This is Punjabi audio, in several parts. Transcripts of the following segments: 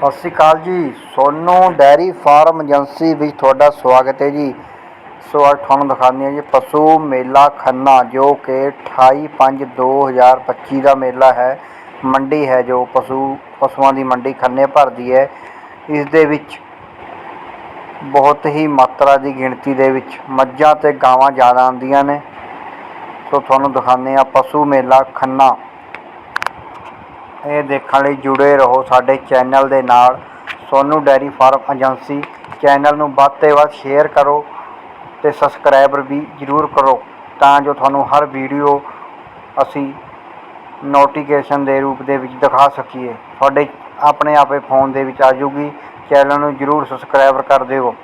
ਸਤਿ ਸ਼੍ਰੀ ਅਕਾਲ ਜੀ। ਸੋਨੂ ਡੈਰੀ ਫਾਰਮ ਏਜੰਸੀ ਵਿੱਚ ਤੁਹਾਡਾ ਸਵਾਗਤ ਹੈ ਜੀ। ਸੋ ਅੱਜ ਤੁਹਾਨੂੰ ਦਿਖਾਉਂਦੇ ਹਾਂ ਜੀ, ਪਸ਼ੂ ਮੇਲਾ ਖੰਨਾ, ਜੋ ਕਿ 28 5 2025 ਦਾ ਮੇਲਾ ਹੈ। ਮੰਡੀ ਹੈ ਜੋ ਪਸ਼ੂ, ਪਸ਼ੂਆਂ ਦੀ ਮੰਡੀ ਖੰਨੇ ਭਰਦੀ ਹੈ। ਇਸ ਦੇ ਵਿੱਚ ਬਹੁਤ ਹੀ ਮਾਤਰਾ ਦੀ ਗਿਣਤੀ ਦੇ ਵਿੱਚ ਮੱਝਾਂ ਤੇ ਗਾਵਾਂ ਜ਼ਿਆਦਾ ਆਉਂਦੀਆਂ ਨੇ। ਸੋ ਤੁਹਾਨੂੰ ਦਿਖਾਉਂਦੇ ਹਾਂ ਪਸ਼ੂ ਮੇਲਾ ਖੰਨਾ। ਇਹ ਦੇਖਣ ਲਈ ਜੁੜੇ ਰਹੋ ਸਾਡੇ ਚੈਨਲ ਦੇ ਨਾਲ। Sonu dairy farm agency channel ਨੂੰ ਵੱਧ ਤੋਂ ਵੱਧ ਸ਼ੇਅਰ ਕਰੋ ਅਤੇ ਸਬਸਕ੍ਰਾਈਬਰ ਵੀ ਜਰੂਰ ਕਰੋ ਤਾਂ ਜੋ ਤੁਹਾਨੂੰ ਹਰ ਵੀਡੀਓ ਅਸੀਂ ਨੋਟੀਫਿਕੇਸ਼ਨ ਦੇ ਰੂਪ ਦੇ ਵਿੱਚ ਦਿਖਾ ਸਕੀਏ। ਤੁਹਾਡੇ ਆਪਣੇ ਆਪੇ ਫੋਨ ਦੇ ਵਿੱਚ ਆ ਜਾਊਗੀ ਚੈਨਲ ਨੂੰ ਜਰੂਰ ਸਬਸਕ੍ਰਾਈਬਰ ਕਰ ਦਿਓ।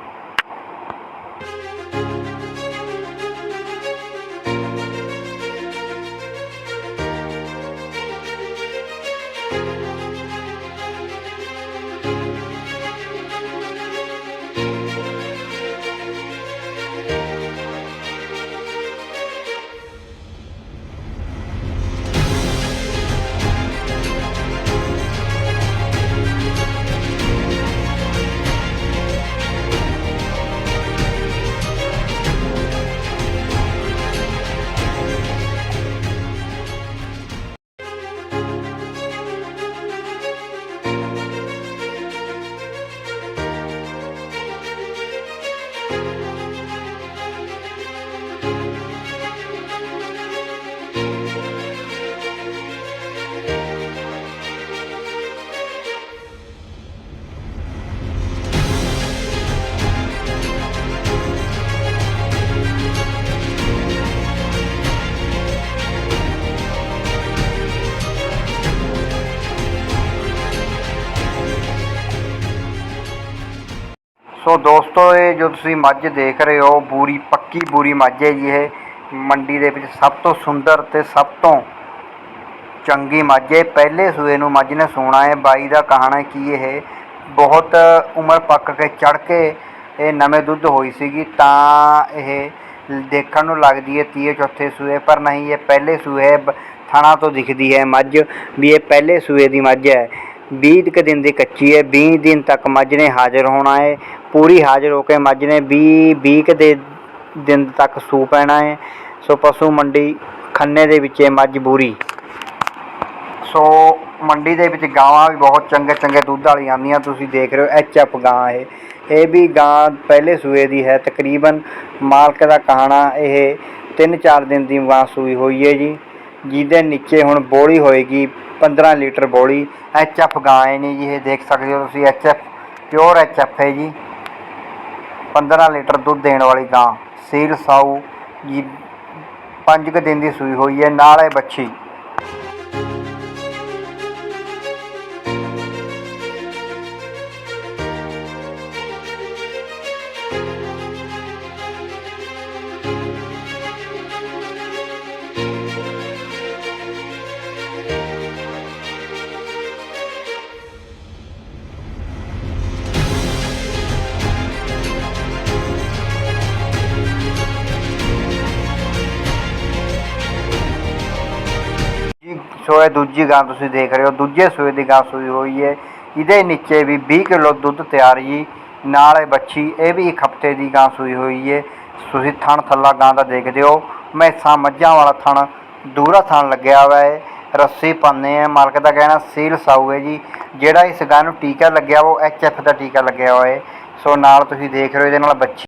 ਸੋ ਦੋਸਤੋ, ਇਹ ਜੋ ਤੁਸੀਂ ਮੱਝ ਦੇਖ ਰਹੇ ਹੋ, ਬੂਰੀ, ਪੱਕੀ ਬੂਰੀ ਮੱਝ ਹੈ ਜੀ ਇਹ। ਮੰਡੀ ਦੇ ਵਿੱਚ ਸਭ ਤੋਂ ਸੁੰਦਰ ਤੇ ਸਭ ਤੋਂ ਚੰਗੀ ਮੱਝ ਹੈ। ਪਹਿਲੇ ਸੂਏ ਨੂੰ ਮੱਝ ਨੇ ਸੂਣਾ ਹੈ। ਬਾਈ ਦਾ ਕਹਾਣਾ ਹੈ ਕਿ ਇਹ ਬਹੁਤ ਉਮਰ ਪੱਕ ਕੇ ਚੜ ਕੇ ਇਹ ਨਵੇਂ ਦੁੱਧ ਹੋਈ ਸੀਗੀ, ਤਾਂ ਇਹ ਦੇਖਣ ਨੂੰ ਲੱਗਦੀ ਹੈ ਤੀਏ ਚੌਥੇ ਸੂਏ, ਪਰ ਨਹੀਂ, ਇਹ ਪਹਿਲੇ ਸੂਏ ਬ- ਥਣਾ ਤੋਂ ਦਿਖਦੀ ਹੈ ਮੱਝ ਵੀ ਇਹ ਪਹਿਲੇ ਸੂਏ ਦੀ ਮੱਝ ਹੈ। 20 ਕੁ ਦਿਨ ਦੀ ਕੱਚੀ ਹੈ। 20 ਦਿਨ ਤੱਕ ਮੱਝ ਨੇ ਹਾਜ਼ਰ ਹੋਣਾ ਹੈ। ਪੂਰੀ ਹਾਜ਼ਰ ਹੋ ਕੇ ਮੱਝ ਨੇ 20 20 ਕੁ ਦੇ ਦਿਨ ਤੱਕ ਸੂ ਪੈਣਾ ਹੈ। ਸੋ ਪਸ਼ੂ ਮੰਡੀ ਖੰਨੇ ਦੇ ਵਿੱਚ ਇਹ ਮੱਝ ਬੂਰੀ। ਸੋ ਮੰਡੀ ਦੇ ਵਿੱਚ ਗਾਵਾਂ ਵੀ ਬਹੁਤ ਚੰਗੇ ਚੰਗੇ ਦੁੱਧ ਵਾਲੀ ਆਉਂਦੀਆਂ, ਤੁਸੀਂ ਦੇਖ ਰਹੇ ਹੋ ਐਚ ਐਫ ਗਾਂ ਇਹ। ਇਹ ਵੀ ਗਾਂ ਪਹਿਲੇ ਸੂਏ ਦੀ ਹੈ, ਤਕਰੀਬਨ ਮਾਲਕ ਦਾ ਕਹਾਣਾ ਇਹ 3-4 ਦਿਨ ਦੀ ਗਾਂ ਸੂਈ ਹੋਈ ਹੈ ਜੀ। ਜਿਹਦੇ ਨੀਚੇ ਹੁਣ ਬੋਲੀ ਹੋਏਗੀ 15 ਲੀਟਰ ਬੋਲੀ। ਐਚ ਐਫ ਗਾਂ ਹੈ ਨੇ ਜੀ, ਇਹ ਦੇਖ ਸਕਦੇ ਹੋ ਤੁਸੀਂ H F pure H F ਹੈ ਜੀ। 15 ਲੀਟਰ ਦੁੱਧ ਦੇਣ ਵਾਲੀ ਗਾਂ ਸੀਲ ਸਾਊ ਜੀ 5 ਕੁ ਦਿਨ ਦੀ ਸੂਈ ਹੋਈ ਹੈ, ਨਾਲ ਹੈ ਬੱਛੀ ਜੀ ਸੋ ਇਹ ਦੂਜੀ ਗਾਂ ਤੁਸੀਂ ਦੇਖ ਰਹੇ ਹੋ, ਦੂਜੇ ਸੂਏ ਦੀ ਗਾਂ ਸੂਈ ਹੋਈ ਹੈ ਇਹਦੇ ਨੀਚੇ ਵੀ 20 ਕਿਲੋ ਦੁੱਧ ਤਿਆਰ ਜੀ, ਨਾਲ ਇਹ ਬੱਚੀ, ਇਹ ਵੀ ਇੱਕ ਹਫ਼ਤੇ ਦੀ ਗਾਂ ਸੂਈ ਹੋਈ ਹੈ ਤੁਸੀਂ ਥਣ ਥੱਲਾ ਗਾਂ ਦਾ ਦੇਖਦੇ ਹੋ, ਮੈਸਾਂ ਮੱਝਾਂ ਵਾਲਾ ਥਣ ਦੂਰਾ ਥਣ ਲੱਗਿਆ ਹੋਇਆ ਹੈ ਰੱਸੀ ਪਾਉਂਦੇ ਆ। ਮਾਲਕ ਦਾ ਕਹਿਣਾ, ਸੀਲ ਸਾਊ ਹੈ ਜੀ। ਜਿਹੜਾ ਇਸ ਗਾਂ ਨੂੰ ਟੀਕਾ ਲੱਗਿਆ ਵਾ ਉਹ ਐਚ ਐਫ ਦਾ ਟੀਕਾ ਲੱਗਿਆ ਹੋਇਆ ਹੈ ਸੋ ਨਾਲ ਤੁਸੀਂ ਦੇਖ ਰਹੇ ਹੋ, ਇਹਦੇ ਨਾਲ ਬੱਚੀ